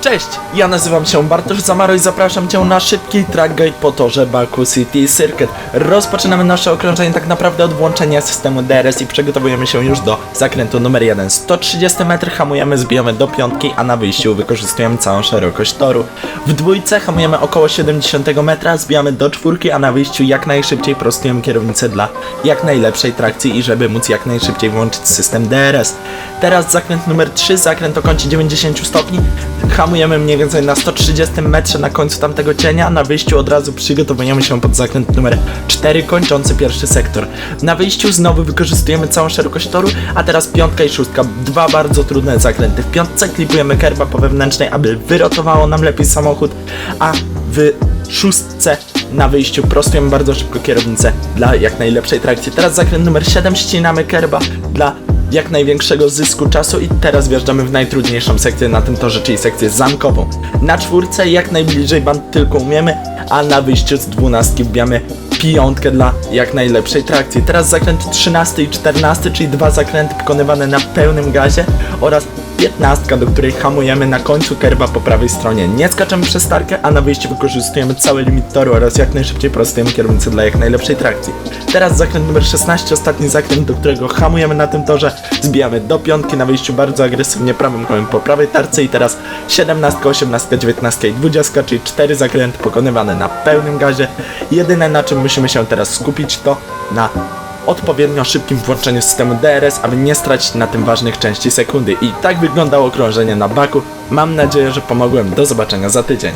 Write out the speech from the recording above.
Cześć, ja nazywam się Bartosz Zamaro i zapraszam Cię na szybki track guide po torze Baku City Circuit. Rozpoczynamy nasze okrążenie tak naprawdę od włączenia systemu DRS i przygotowujemy się już do zakrętu numer 1. 130 metr hamujemy, zbijamy do piątki, a na wyjściu wykorzystujemy całą szerokość toru. W dwójce hamujemy około 70 metra, zbijamy do czwórki, a na wyjściu jak najszybciej prostujemy kierownicę dla jak najlepszej trakcji i żeby móc jak najszybciej włączyć system DRS. Teraz zakręt numer 3, zakręt o kącie 90 stopni. Hamujemy mniej więcej na 130 metrze na końcu tamtego cienia. Na wyjściu od razu przygotowujemy się pod zakręt numer 4, kończący pierwszy sektor. Na wyjściu znowu wykorzystujemy całą szerokość toru, a teraz piątka i szóstka. Dwa bardzo trudne zakręty. W piątce klipujemy kerba po wewnętrznej, aby wyrotowało nam lepiej samochód, a w szóstce na wyjściu prostujemy bardzo szybko kierownicę dla jak najlepszej trakcji. Teraz zakręt numer 7, ścinamy kerba dla jak największego zysku czasu i teraz wjeżdżamy w najtrudniejszą sekcję na tym torze, czyli sekcję zamkową. Na czwórce jak najbliżej band tylko umiemy, a na wyjściu z dwunastki wbijamy piątkę dla jak najlepszej trakcji. Teraz zakręt 13 i 14, czyli dwa zakręty pokonywane na pełnym gazie oraz 15, do której hamujemy na końcu kerba po prawej stronie. Nie skaczemy przez starkę, a na wyjściu wykorzystujemy cały limit toru oraz jak najszybciej prostujemy kierownicę dla jak najlepszej trakcji. Teraz zakręt numer 16, ostatni zakręt, do którego hamujemy na tym torze, zbijamy do piątki, na wyjściu bardzo agresywnie prawym kołem po prawej tarce i teraz 17, 18, 19 i 20, czyli 4 zakręty pokonywane na pełnym gazie. Jedyne na czym musimy się teraz skupić to na odpowiednio szybkim włączeniu systemu DRS, aby nie stracić na tym ważnych części sekundy. I tak wyglądało okrążenie na baku. Mam nadzieję, że pomogłem. Do zobaczenia za tydzień.